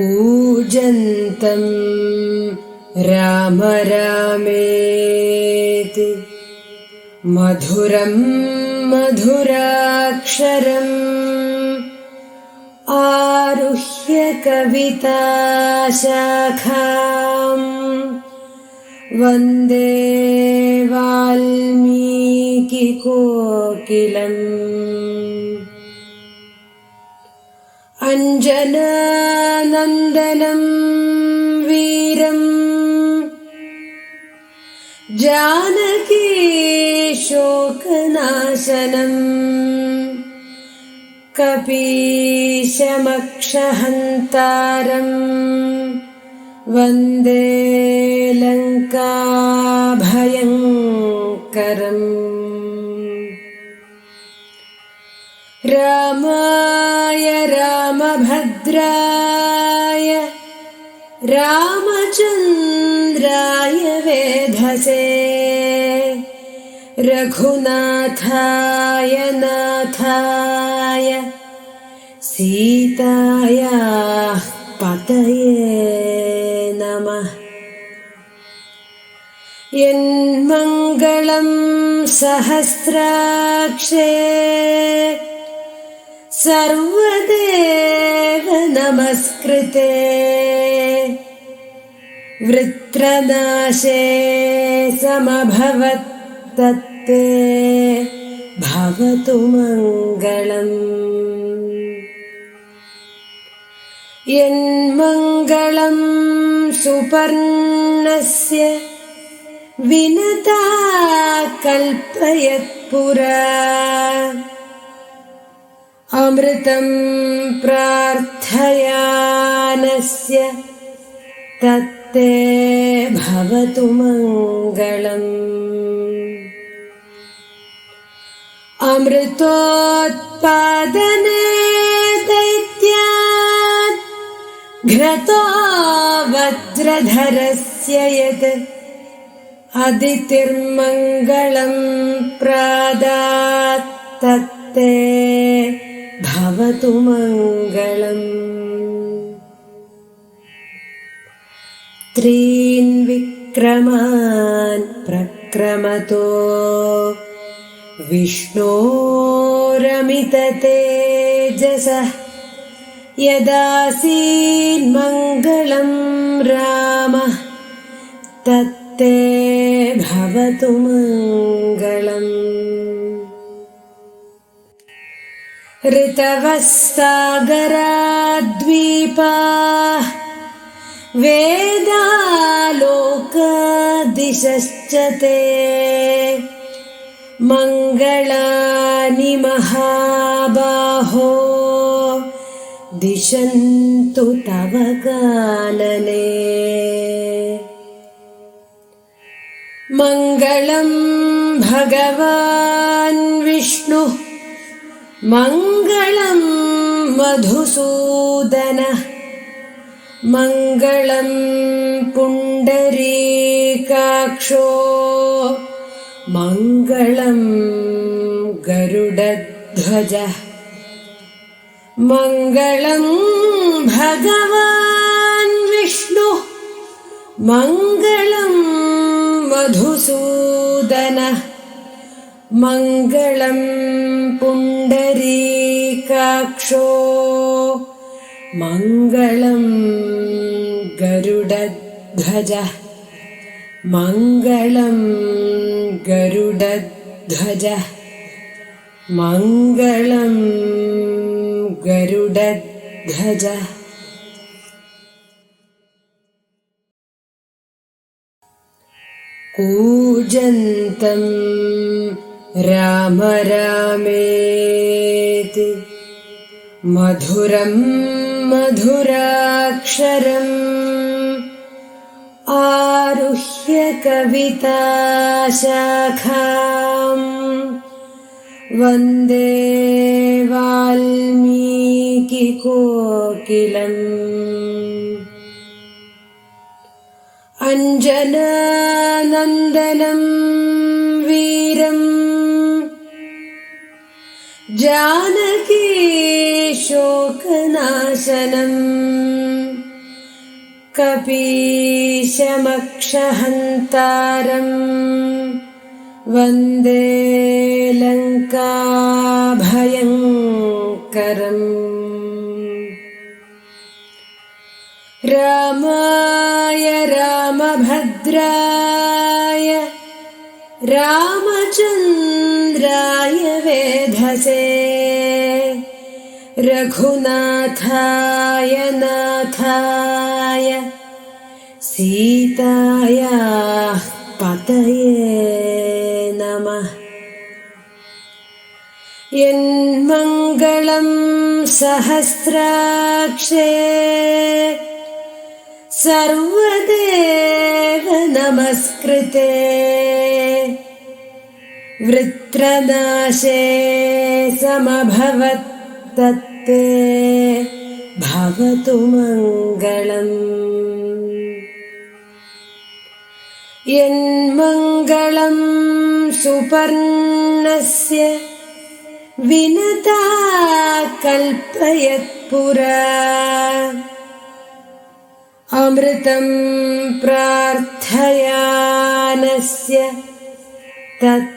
कूजन्तं राम रामेति मधुरं मधुराक्षरम् आरुह्य कविताशाखाम्। वन्दे वाल्मीकिकोकिलम् अञ्जनानन्दनं वीरम् जानकी शोकनाशनम् कपीशमक्षहन्तारम् वन्दे लङ्काभयङ्करम् रामभद्राय रामचन्द्राय वेधसे। रघुनाथाय नाथाय सीतायाः पतये नमः। यन्मङ्गलं सहस्राक्षे സർവദേവ നമസ്കൃതേ വൃത്രനാശേ സമഭവത്തത്തെ. ഭവതു മംഗളം. യന്മംഗളം സുപർണസ്യ വിനതാ കൽപ്പയത്പുരാ. अमृतं प्रार्थयानस्य तत्ते भवतु मङ्गलम्। अमृतोत्पादने दैत्यात् घ्रतो वज्रधरस्य यत् अदितिर्मङ्गलं प्रादात् तत्ते भवतु मङ्गलम् त्रीन् विक्रमान् प्रक्रमतो विष्णोरमिततेजसः यदासीन्मङ्गलं रामः तत्ते भवतु मङ्गलम् ऋतवः सागराद्वीपाः वेदालोकदिशश्च ते। मङ्गलानि महाबाहो दिशन्तु तव कानने। मङ्गलं भगवान् मङ्गलं मधुसूदनः मङ्गलं पुण्डरीकाक्षो मङ्गलं गरुडध्वजः मङ्गलं भगवान् विष्णुः मङ्गलं मधुसूदनः मङ्गलं पुण्डरीकाक्षो मङ्गलं गरुडध्वजः मङ्गलं गरुडध्वजः मङ्गलं गरुडध्वजः कूजन्तं राम रामेति। मधुरं मधुराक्षरम् आरुह्य कविताशाखाम्। वन्दे वाल्मीकिकोकिलम्। अञ्जनानन्दनं जानकी शोकनाशनम् कपीशमक्षहन्तारम् वन्दे लङ्काभयङ्करम्। रामाय रामभद्राय रामचन्द्राय वेधसे रघुनाथाय नाथाय सीतायाः पतये नमः। यन्मङ्गलं सहस्राक्षे सर्वदेव नमस्कृते वृत्रनाशे समभवत् तत्ते भवतु मङ्गलम्। यन्मङ्गलं सुपर्णस्य विनता कल्पयत्पुरा अमृतं प्रार्थयानस्य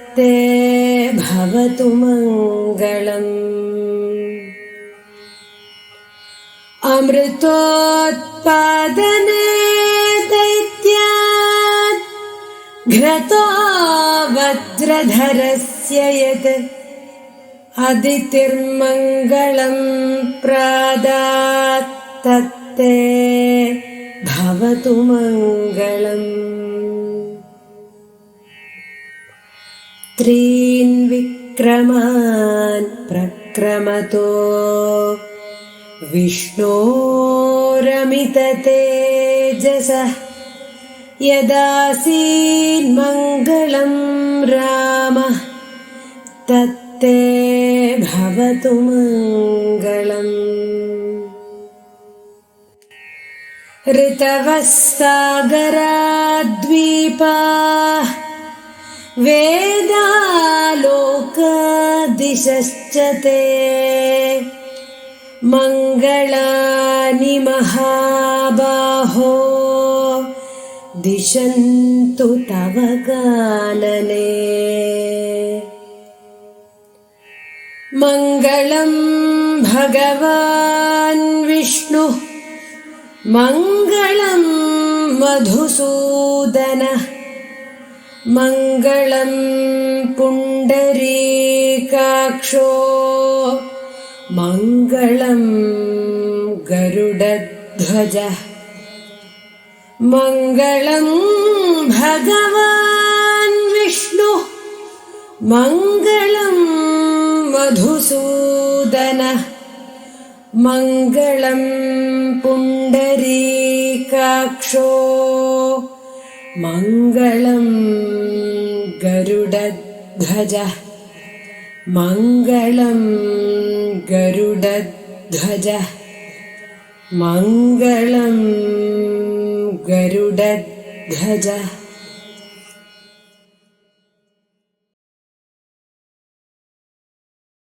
तत्ते भवतु मङ्गलम् अमृतोत्पादने दैत्यात् घ्रतो वज्रधरस्य यत् अदितिर्मङ्गलं प्रादात् तत्ते भवतु मङ्गलम् त्रीन् विक्रमान् प्रक्रमतो। विष्णोरमिततेजसः यदासीन्मङ्गलं रामः तत्ते भवतु मङ्गलम्। ऋतवः सागराद्वीपाः वेदालोकादिशश्च ते मङ्गलानि महाबाहो। दिशन्तु तव कानने मङ्गलं भगवान् विष्णुः। मङ्गलं मधुसूदनः मङ्गलं पुण्डरीकाक्षो मङ्गलं गरुडध्वजः। मङ्गलं भगवान् विष्णुः। मङ्गलं मधुसूदनः। मङ्गलं पुण्डरीकाक्षो मङ्गलं गरुडध्वजः मङ्गलं गरुडध्वजः मङ्गलं गरुडध्वजः